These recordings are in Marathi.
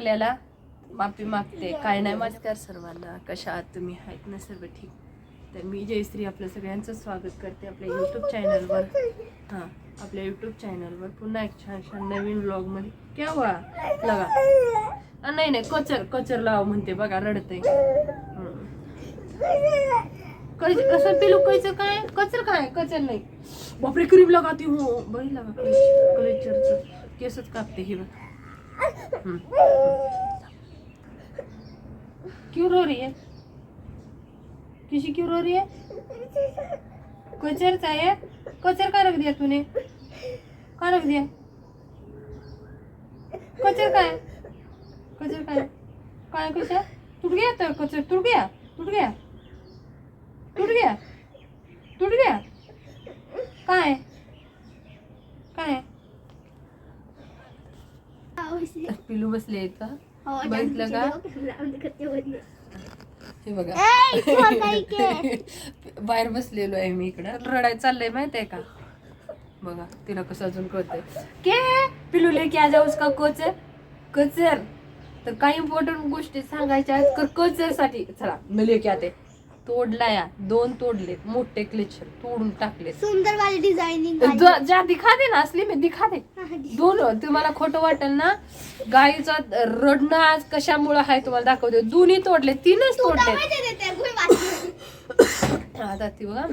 आपल्याला माफी मागते. काय नाही नमस्कार सर्वांना. कशा आहात तुम्ही? आहेत ना सर्व ठीक? तर मी जयश्री आपलं सगळ्यांचं स्वागत करते आपल्या यूट्यूब चॅनलवर हां आपल्या यूट्यूब चॅनलवर पुन्हा एक छान छान नवीन ब्लॉगमध्ये क्या लगा. नाही नाही कचर कचर लाव म्हणते बघा रडते कसं पिलू कैचं काय? कचर काय? कचर नाही. बापरे क्रीम लगाती हो. बरी लगा कलेचरचं केसच कापते ही बघ. क्यों रो रही है? किसी क्यों रो रही है? कचर चाहिए? कोचर का रख दिया तूने? का रख दिया? कचर का है? कचर का है? का है कोचर टूट गया तो कचर टूट गया? टूट गया? टूट गया? टूट गया? का है का है पिलू बसले इथं. बघितलं का? हे बघा. बाहेर बसलेलो आहे मी इकडं. रडाय चाललंय माहीत आहे का? बघा तिला कसं अजून कळतंय. के पिलू लेके आ जाऊ उसका कोचर? कोचर. तर काही इम्पॉर्टंट गोष्टी सांगायच्या आहेत कर कोचरसाठी चला मी लेके आते तोडला या. दोन तोडले मोठे क्लेचर तोडून टाकले सुंदर वाली ज- ज्या दिखा दे ना असली मी दिखा दे. दोन तुम्हाला खोटं वाटेल ना गाईचा रडणं आज कशामुळं आहे तुम्हाला दाखवते. दोन्ही तोडले तीनच तोडले आता ती बघा.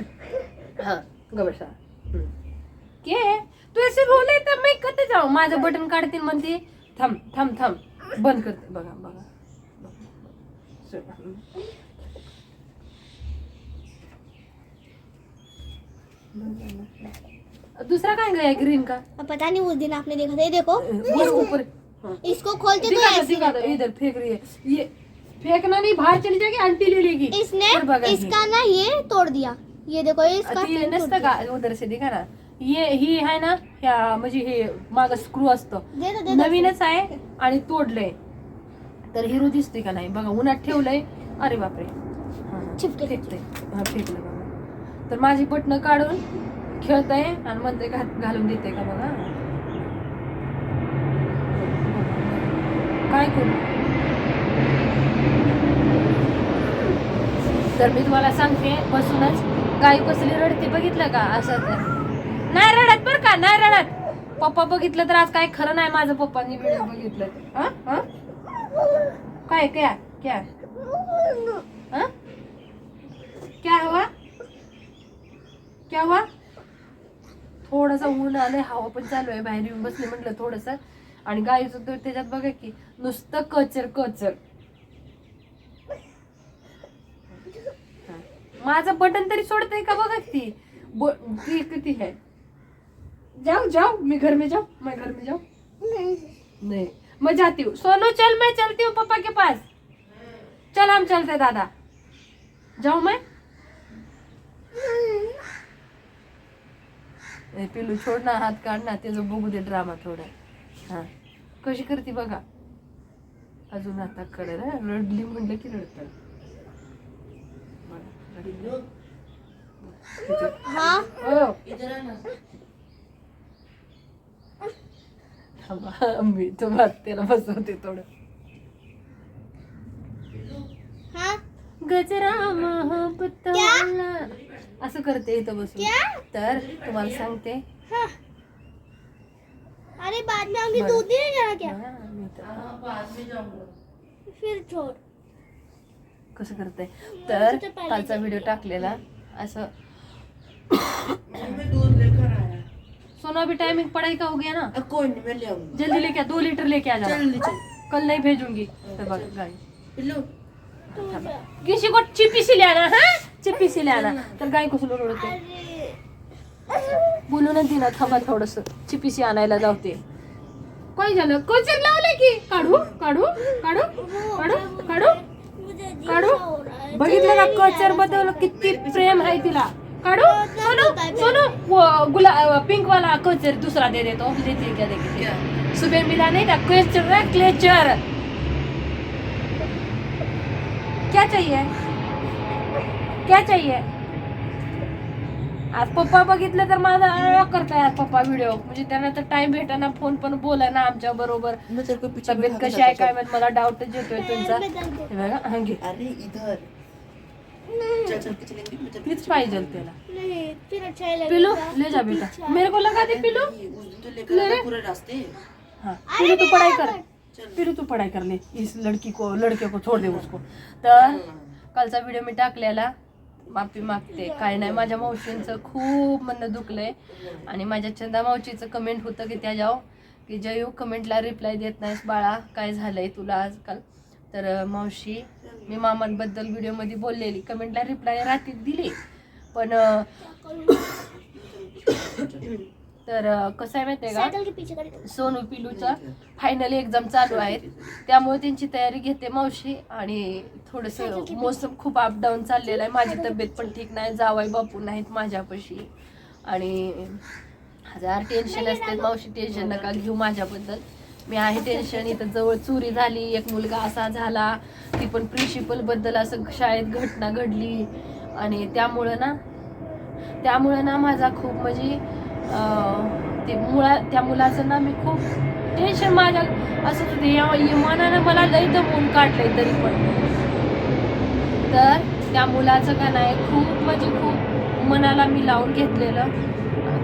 हा गबसा के तू असे रोले तर मी कधी जाऊ? माझं बटन काढतील म्हणते. थांब थांब थांब. बंद करते. बघा बघा. दूसरा काय गया ग्रीन का? पता नहीं उस दिन आपने देखा था. ये देखो. ऊपर. हाँ। इसको खोलते तो ऐसे इधर फेंक रही है। ये फेंकना नहीं बाहर चली जाएगी आंटी ले लेगी। इसने। इसका ना ये तोड़ दिया। ये देखो ये इसका तोड़ नसतं। का? उधर से दिखा ना। ये ही आहे ना ह्या म्हणजे हे माग स्क्रू असतो। नवीनच आहे आणि तोडलंय. तर हिरो दिसते का नाही? बघा उन्हात ठेवलंय. अरे बापरे. हा, हा. चिपके. फेकते हा फेकलं बघा. तर माझी बटणं काढून खेळताय आणि म्हणते घालून देते का बघा. काय करू? तर मी तुम्हाला सांगते बसूनच गाई कसली रडते बघितलं का? असं तर. नाही रडत बर का? नाही रडत. पप्पा बघितलं तर आज काय खरं नाही माझं पप्पांनी व्हिडिओ बघितलं तर. काय? क्या? क्या? हं? क्या हवा? क्या हुआ थोडस ऊन आलंय हवा पण चालू आहे बाहेर येऊन बसले म्हटलं थोडस. आणि गाईचं दूध त्याच्यात बघा की नुसतं कचर कचर. माझं बटन तरी सोडतंय का बघा ती ब- ती किती है जाओ जाओ मैं घर में जाऊं. मैं घर में जाऊं? नहीं. मैं जाती हूँ. सोनू चल मैं चलती हूँ पापा के पास. चल हम चलते दादा. जाऊ मैं? पिलू छोड ना हात काढ ना त्याचं बघू दे ड्रामा थोडा हा कशी करते बघा अजून आता कळेल हं? रडली म्हणलं की रडतात रडली. हाँ हो. मी तुम्हाला त्याला बसवते थोडं हाँ गजरा मोहब्बत वाला. असं करते इथं बसून. क्या? तर तुम्हाला सांगते. हाँ. अरे बाद में बरं. दूध नहीं जाना क्या? हा, मी तर- फिर छोड़. कसं करते? तर कालचा व्हिडिओ टाकलेला. असं सोना भी टाइमिंग पढ़ाई का हो गया ना? कोई नहीं मैं ले आऊँगा जल्दी लेके आ दो लीटर लेके आ जाना जल्दी चल कल नहीं भेजूँगी बघ गाई किसी को चिप्पी से ले आना हाँ? चिप्पी से ले आना तर गाय कसं अरे. बोलूनच दिना थांबा थोडस. चिपीसी आणायला जावते काय झालं? कोचर लावले की? काढू काढू काढू काढू काढू काढू. बघितलं का कोचरबद्दल किती प्रेम आहे तिला. काढू सोनू सोनू वो गुला पिंक वाला कोचर दूसरा दे देतो. देते क्या देखे सुबह मिला नहीं था क्लेचर है क्लेचर क्या चाहिए? क्या चाहिए? आज पप्पा बघितलं तर माझा अ करताय आज पप्पा व्हिडिओ म्हणजे त्यांना तर टाइम भेटाना फोन पण बोला ना आमच्या बरोबर. तब्येत कशी आहे काय हूँ। माहीत मला डाऊटच येतोय तुमचा. हे बघा हा घे. तीच पाहिजे बिठा त्याला. पिलू ले जा बेटा. मेरे को लगा दे पिलू. हाँ पिलू तू पढ़ाई कर. पिलू तू पढ़ाई कर ले. इस लड़की को लड़के को छोड़ दे उसको. तर कालचा व्हिडिओ मी टाकलेला. माफी मागते. काय नाही माझ्या मावशींचं खूप म्हणणं दुखलंय. आणि माझ्या चंदा मावशीचं कमेंट होतं की त्याच्यावर की जयू कमेंटला रिप्लाय देत नाहीस बाळा काय झालंय तुला आजकाल? तर मावशी मी मामांबद्दल व्हिडिओमध्ये बोललेली. कमेंटला रिप्लाय रात्रीत दिली. पण तर कसं आहे माहिती आहे का सोनू पिलूचा फायनल एक्झाम चालू आहेत. त्यामुळे त्यांची तयारी घेते मावशी आणि थोडस मोसम खूप अपडाऊन चाललेलं आहे. माझी तब्येत पण ठीक नाही. जावाई बापू नाहीत माझ्यापाशी. आणि हजार टेन्शन असते मावशी टेन्शन नका घेऊ माझ्याबद्दल. मी आहे टेन्शन इथं जवळ चोरी झाली. एक मुलगा असा झाला. ती पण प्रिन्सिपलबद्दल असं शाळेत घटना घडली. आणि त्यामुळं ना त्यामुळं ना माझा खूप म्हणजे ते मुळा त्या मुलाचं ना मी खूप टेन्शन माझ्या असं होते मनानं मला लई दमून काढलंय तरी पण. तर त्या मुलाचं का नाही खूप म्हणजे खूप मनाला मी लावून घेतलेलं.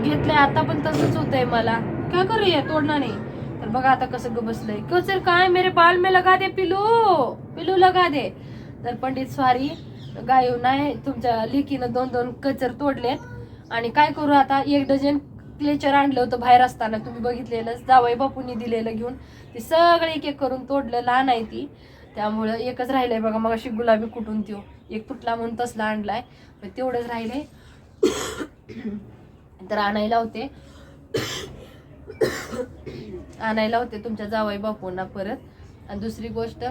घेतलंय आता पण तसंच होतंय मला. काय करूया तोडणार नाही तर बघा आता कसं ग बसलंय. कसं सर काय? मेरे बाल मे लगा दे पिलू. पिलू लगा दे. तर पंडित स्वारी गायू नाही तुमच्या लेकीनं दोन दोन कचर तोडलेत. आणि काय करू आता? एक डझन क्लेचर आणलं होतं बाहेर असताना तुम्ही बघितलेलं जावई बापूंनी दिलेलं घेऊन. ते सगळं एक एक करून तोडलं लहान आहे ती. त्यामुळं एकच राहिलंय बघा मग अशी गुलाबी कुठून त्यो. एक तुटला म्हणून तसला आणलाय. पण तेवढंच राहिलंय. तर आणायला होते आणायला होते तुमच्या जावई बापूंना परत. आणि दुसरी गोष्ट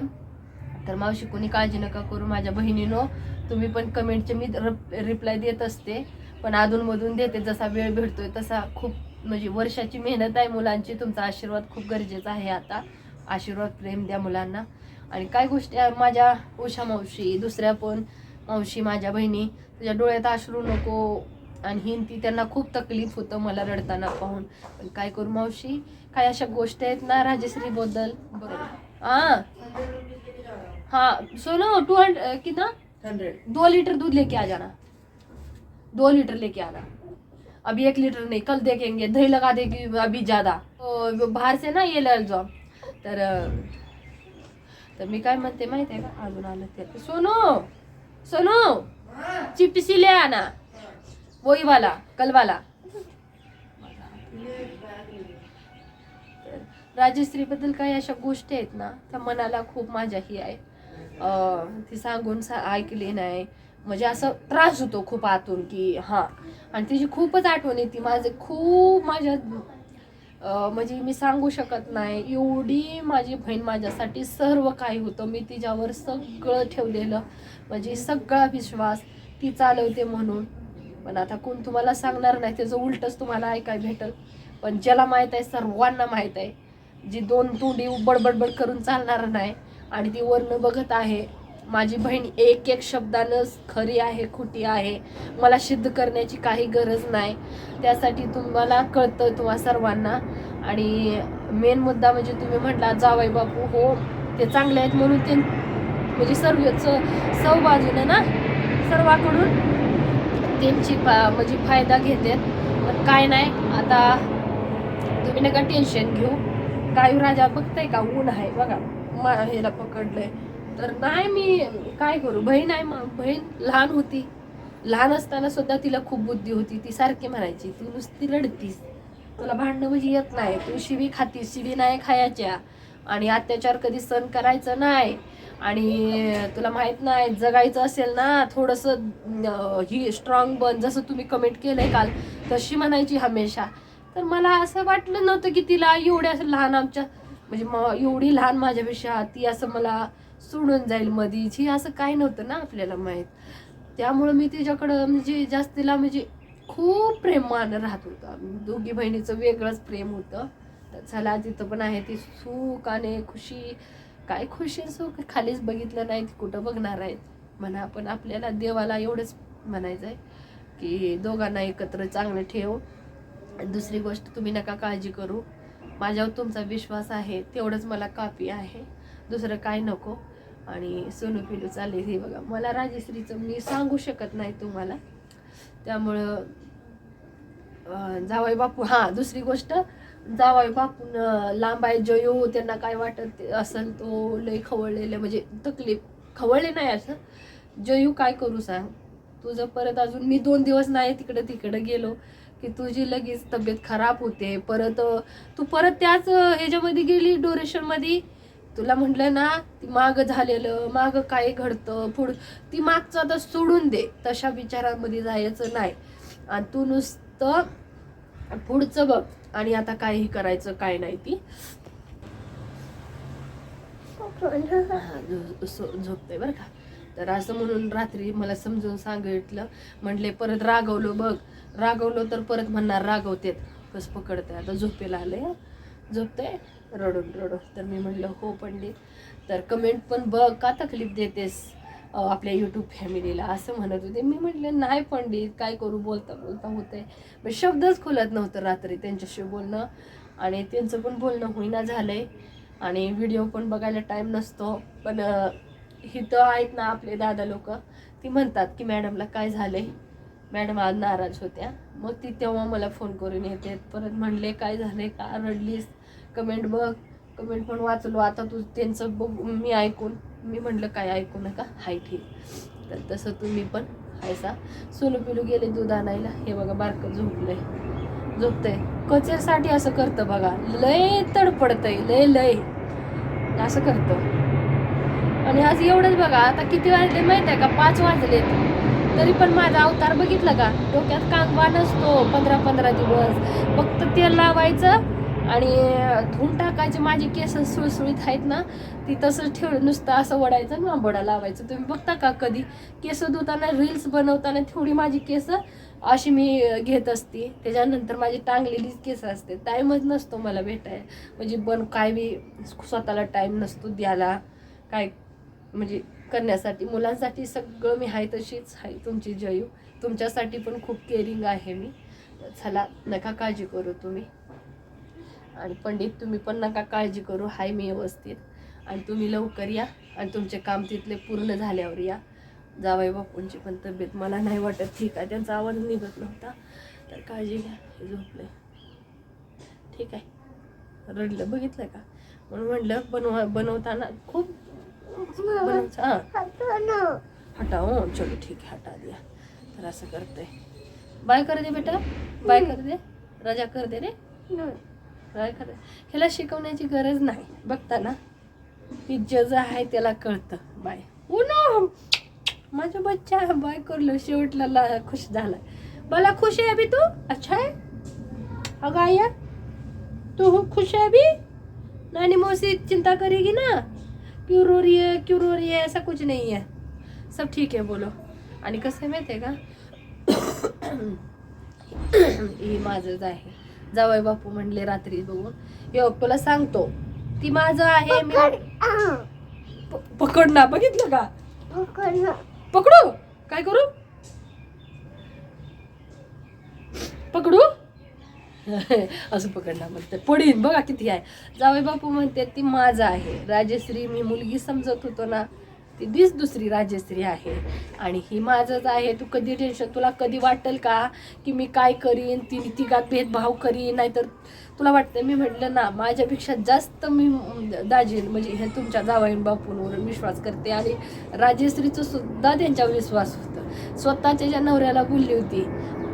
तर मावशी कोणी काळजी नका करू माझ्या बहिणीनो. तुम्ही पण कमेंटचे मी रिप्लाय देत असते. पण अधूनमधून देते जसा वेळ भेटतोय तसा खूप म्हणजे वर्षाची मेहनत आहे मुलांची तुमचा आशीर्वाद खूप गरजेचा आहे आता. आशीर्वाद प्रेम द्या मुलांना. आणि काय गोष्टी माझ्या उषा मावशी दुसऱ्या पण मावशी माझ्या बहिणी तुझ्या डोळ्यात अश्रू नको. आणि ती त्यांना खूप तकलीफ होतं मला रडताना पाहून. पण काय करू मावशी? काय अशा गोष्टी आहेत ना राजश्री बद्दल? बरोबर. हा हाँ सुनो टू हंड्रेड कितना? हंड्रेड दो लीटर दूध लेके आ जाना. दो लीटर लेके आना अभी एक लीटर नहीं कल देखेंगे दही लगा देगी अभी ज्यादा। तो बाहर से ना ये ले जाओ तर तर मी काय म्हणते माहिती आहे का? अजून आलं ते. सोनो सोनो चिप्सी ले आना. वही वाला कलवाला राजश्रीबद्दल राजश्री बद्दल काही अशा गोष्टी आहेत ना त्या मनाला खूप माझ्या ही आहे ती सांगून सा ऐकली नाही. म्हणजे असं त्रास होतो खूप आतून की हां. आणि तिची खूपच आठवण येते. माझे खूप माझ्या म्हणजे मी सांगू शकत नाही. एवढी माझी बहीण माझ्यासाठी सर्व काही होतं. मी तिच्यावर सगळं ठेवलेलं. म्हणजे सगळा विश्वास ती चालवते म्हणून. पण आता कोण तुम्हाला सांगणार नाही. त्याचं उलटच तुम्हाला ऐकाय भेटल. पण ज्याला माहीत आहे सर्वांना माहीत आहे. जी दोन तोंडी बडबडबड करून चालणार नाही आणि ती वरनं बघत आहे माझी बहीण एक एक शब्दानं खरी आहे खोटी आहे. मला सिद्ध करण्याची काही गरज नाही. त्यासाठी तुम्हाला कळतं तुम्हा सर्वांना. आणि मेन मुद्दा म्हणजे तुम्ही म्हटला जावाई बापू हो ते चांगले आहेत म्हणून ते म्हणजे सर्व सौ बाजूने ना सर्वाकडून त्यांची फा म्हणजे फायदा घेतात. पण काय नाही आता तुम्ही नका टेन्शन घेऊ. गायू राजा बघताय का? ऊन आहे बघा. मा ह्याला पकडलंय. तर नाही मी काय करू? बहीण आहे बहीण लहान होती. लहान असताना सुद्धा तिला खूप बुद्धी होती. ती सारखी म्हणायची तू नुसती रडतीस. तुला भांडणं म्हणजे येत नाही. तू शिवी खातीस शिवी नाही खायच्या. आणि अत्याचार कधी सहन करायचं नाही. आणि तुला माहीत नाही जगायचं असेल ना थोडंसं ही स्ट्रॉंग बन जसं तुम्ही कमेंट केलंय काल तशी म्हणायची हमेशा. तर मला असं वाटलं नव्हतं की तिला एवढ्या असं लहान आमच्या म्हणजे म एवढी लहान माझ्यापेक्षा ती असं मला सोडून जाईल मधीच. असं काय नव्हतं ना आपल्याला माहीत. त्यामुळं मी तिच्याकडं म्हणजे जास्तीला म्हणजे खूप प्रेमानं राहत होतं आम्ही. दोघी बहिणीचं वेगळंच प्रेम होतं. तर चला तिथं पण आहे ती सुख आणि खुशी काय खुशी सुख खालीच बघितलं नाही ती कुठं बघणार आहेत म्हणा पण आपल्याला देवाला एवढंच म्हणायचं आहे की दोघांना एकत्र चांगलं ठेव. दुसरी गोष्ट तुम्ही नका काळजी करू. माझ्यावर तुमचा विश्वास आहे तेवढंच मला कापी आहे. दुसरं काय नको. आणि सोनू पिलू चालले हे बघा. मला राजेश्रीचं मी सांगू शकत नाही तुम्हाला. त्यामुळं जावाई बापू हां दुसरी गोष्ट जावाई बापून लांब आहे जयो त्यांना काय वाटत असेल तो लय खवळलेलं म्हणजे तकलीफ खवळले नाही असं. जयू काय करू सांग. तुझं परत अजून मी दोन दिवस नाही तिकडं तिकडं गेलो की तुझी लगेच तब्येत खराब होते. परत तू परत त्याच ह्याच्यामध्ये गेली डोरेशनमध्ये तुला म्हटलं ना ती माग झालेलं माग काय घडतं पुढ ती मागचं आता सोडून दे. तशा विचारांमध्ये जायचं नाही. आणि तू नुसतं पुढचं बघ. आणि आता काहीही करायचं काय नाही ती. झो- झोपते बरं का? तर असं म्हणून रात्री मला समजून सांगितलं. म्हटले परत रागवलो बघ. रागवलो तर परत म्हणणार रागवतेत. कस पकडते आता झोपेला आले झोपते रडून रडून. तर मी म्हटलं हो पंडित. तर कमेंट पण बघ का तकलीफ देतेस आपल्या यूट्यूब फॅमिलीला असं म्हणत होते. मी म्हटले नाही पंडित काय करू? बोलता बोलता होते पण शब्दच खुलत नव्हतं रात्री त्यांच्याशी बोलणं. आणि त्यांचं पण बोलणं होईना झालं आहे आणि व्हिडिओ पण बघायला टाईम नसतो. पण इथं आहेत ना आपले दादा लोक ती म्हणतात की मॅडमला काय झालं आहे मॅडम आज नाराज होत्या. मग ती तेव्हा मला फोन करून येते. परत म्हणले काय झालं आहे का रडलीस? कमेंट बघ. कमेंट पण वाचलो. आता तू त्यांचं बघ मी ऐकून. मी म्हटलं काय ऐकू नका? हाय ठीक. तर तसं तुम्ही पण हायसा. सोनू पिलू गेले दूध आणायला. हे बघा बारकं झोपलंय. झोपतंय. कचेरसाठी असं करतं बघा. लय तडपडतंय. लय लय. असं करतं. आणि आज एवढंच बघा. आता किती वाजले माहीत आहे का? पाच वाजलेत. तरी पण माझा अवतार बघितला का? डोक्यात कांगवा नसतो. पंधरा पंधरा दिवस. फक्त तेल लावायचं आणि धुवून टाकायचे माझी केस सुळसुळीत आहेत ना ती तसंच ठेव नुसतं असं वडायचं आणि आंबोडा लावायचं. तुम्ही बघता का कधी? केस धुताना रील्स बनवताना थोडी माझी केस अशी मी घेत असते. त्याच्यानंतर माझी टांगलेलीच केस असते. टाईमच नसतो मला भेटाय म्हणजे बन काय बी स्वतःला टाईम नसतो द्यायला. काय म्हणजे करण्यासाठी. मुलांसाठी सगळं मी आहे तशीच. आहे तुमची जयू. तुमच्यासाठी पण खूप केअरिंग आहे मी. चला नका काळजी करू तुम्ही. आणि पंडित तुम्ही पण नका काळजी करू हाय मी व्यवस्थित. आणि तुम्ही लवकर या आणि तुमचे काम तिथले पूर्ण झाल्यावर या. जावाई बापूंची पण तब्येत मला नाही वाटत ठीक आहे. त्यांचा आवाज निघत नव्हता. तर काळजी घ्या झोपले ठीक आहे. रडलं बघितलं का? म्हणून म्हटलं बनवा बनवताना खूप हटाव हां. हो चलो ठीक आहे हटा द्या. तर असं करते. बाय कर दे बेटा. बाय कर दे. रजा कर दे रे. खरं. ह्याला शिकवण्याची गरज नाही. बघता ना. की जज आहे त्याला कळतं. बाय. उनो माझ्या बच्चा बाय करलो. शेवटला ला- खुश झाला. मला खुश आहे अभी तू? अच्छा आहे. अगं आया. तू हो खुश आहे अभी? नानी मौसी चिंता करेगी ना? क्यों रो रही है? क्यों रो रही है? ऐसा कुछ नहीं है. सब ठीक आहे बोलो. आणि कसं आहे माहिती आहे का? ही माझंच आहे. जावई बापू म्हणले रात्री बघून. यो तुला सांगतो ती माझं आहे मी प- पकड ना बघितलं का? पकडू काय करू? पकडू? असं पकडणार म्हणते. पडीन बघा किती आहे. जावई बापू म्हणते ती माझं आहे. राजश्री मी मुलगी समजत होतो ना. ती दिस दुसरी राजश्री आहे. आणि ही माझंच आहे तू कधी टेन्शन तुला कधी वाटेल का की मी काय करीन ती तिघात भेदभाव करीन नाहीतर तुला वाटतं मी म्हटलं ना माझ्यापेक्षा जास्त मी दाजीन म्हणजे हे तुमच्या जावाईन बापूंवर विश्वास करते. आणि राजश्रीचं सुद्धा त्यांच्यावर विश्वास होतं. स्वतःच्या ज्या नवऱ्याला बोलली होती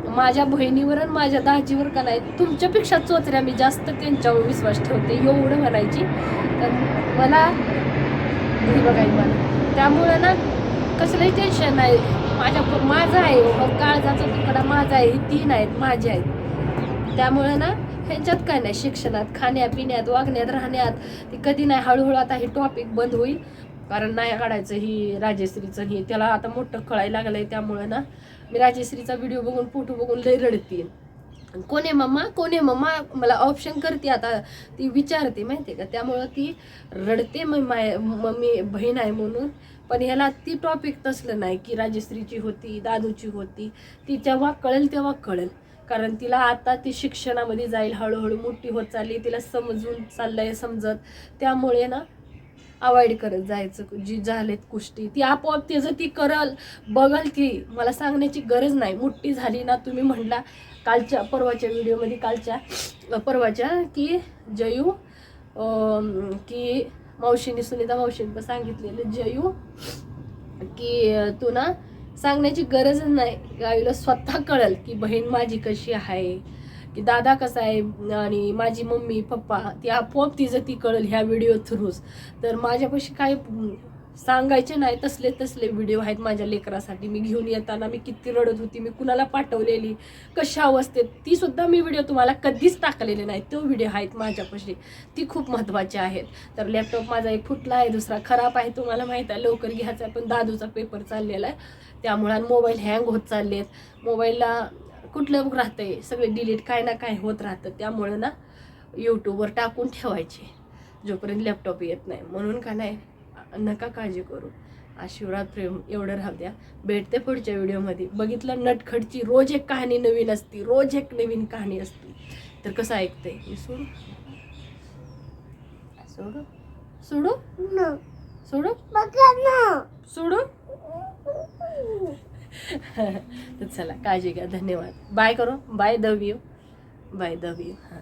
माझ्या बहिणीवर आणि माझ्या दाजीवर का नाही तुमच्यापेक्षा चोचऱ्या मी जास्त त्यांच्यावर विश्वास ठेवते एवढं म्हणायची. तर मला बघाय बघायला मला. त्यामुळं ना कसलंही टेन्शन नाही. माझ्या माझं आहे हो, मग काळजाचा तुकडा माझा आहे ही तीन आहेत माझे आहेत. त्यामुळं ना ह्यांच्यात काय नाही शिक्षणात खाण्यापिण्यात वागण्यात राहण्यात ते कधी नाही हळूहळू आता हे टॉपिक बंद होईल. कारण नाही काढायचं ही राजेश्रीचं हे त्याला आता मोठं कळायला लागलं आहे त्यामुळं ना मी राजेश्रीचा व्हिडिओ बघून फोटो बघून लई रडते कोण आहे मम्मा? कोण आहे मम्मा? मला ऑप्शन करते आता. ती विचारते माहिती का? त्यामुळं ती रडते मग माय मम्मी बहीण आहे म्हणून. पण ह्याला ती टॉपिक तसलं नाही की राजश्रीची होती दादूची होती. ती जेव्हा कळेल तेव्हा कळेल. कारण तिला आता ती शिक्षणामध्ये जाईल हळूहळू मोठी होत चालली तिला समजून चाललं आहे समजत. त्यामुळे ना अवॉइड करत जायचं जी झालेत गोष्टी ती आपोआप तिचं ती करल बघल ती मला सांगण्याची गरज नाही. मोठी झाली ना तुम्ही म्हणला कालच्या परवाच्या व्हिडिओमध्ये कालच्या परवाच्या की जयू की मावशीने सुनीता मावशीने पण सांगितलेलं जयू की तू ना सांगण्याची गरज नाही. गाईला स्वतः कळल की बहीण माझी कशी आहे. की दादा कसा आहे? आणि माझी मम्मी पप्पा ती आपोआप तिचं ती कळल ह्या व्हिडिओ थ्रूच तर माझ्यापाशी काय सांगायचे नाही तसले तसले व्हिडिओ आहेत माझ्या लेकरासाठी. मी घेऊन येताना मी किती रडत होती मी कुणाला पाठवलेली कशा अवस्थेत ती सुद्धा मी व्हिडिओ तुम्हाला कधीच टाकलेले नाही. तो व्हिडिओ आहेत माझ्यापाशी. ती खूप महत्त्वाचे आहेत. तर लॅपटॉप माझा एक फुटला आहे दुसरा खराब आहे तुम्हाला माहीत आहे लवकर घ्यायचा आहे पण दादूचा पेपर चाललेला आहे. त्यामुळे मोबाईल हँग होत चालले आहेत मोबाईलला कुठलं राहतंय सगळे डिलीट काय ना काय होत राहतं. त्यामुळं ना यूट्यूबवर टाकून ठेवायचे. जोपर्यंत लॅपटॉप येत नाही. म्हणून का नाही नका काळजी करू. आज शिवरात्रेम एवढं राहू द्या. भेटते पुढच्या व्हिडिओमध्ये. बघितलं नटखडची रोज एक कहाणी नवीन असती. रोज एक नवीन कहाणी असती. तर कसं ऐकते? सोडू. सोडू? सोडू? सोडू? सोडू? तर चला काळजी घ्या. धन्यवाद. बाय करू. बाय दव यू बाय दव यू हां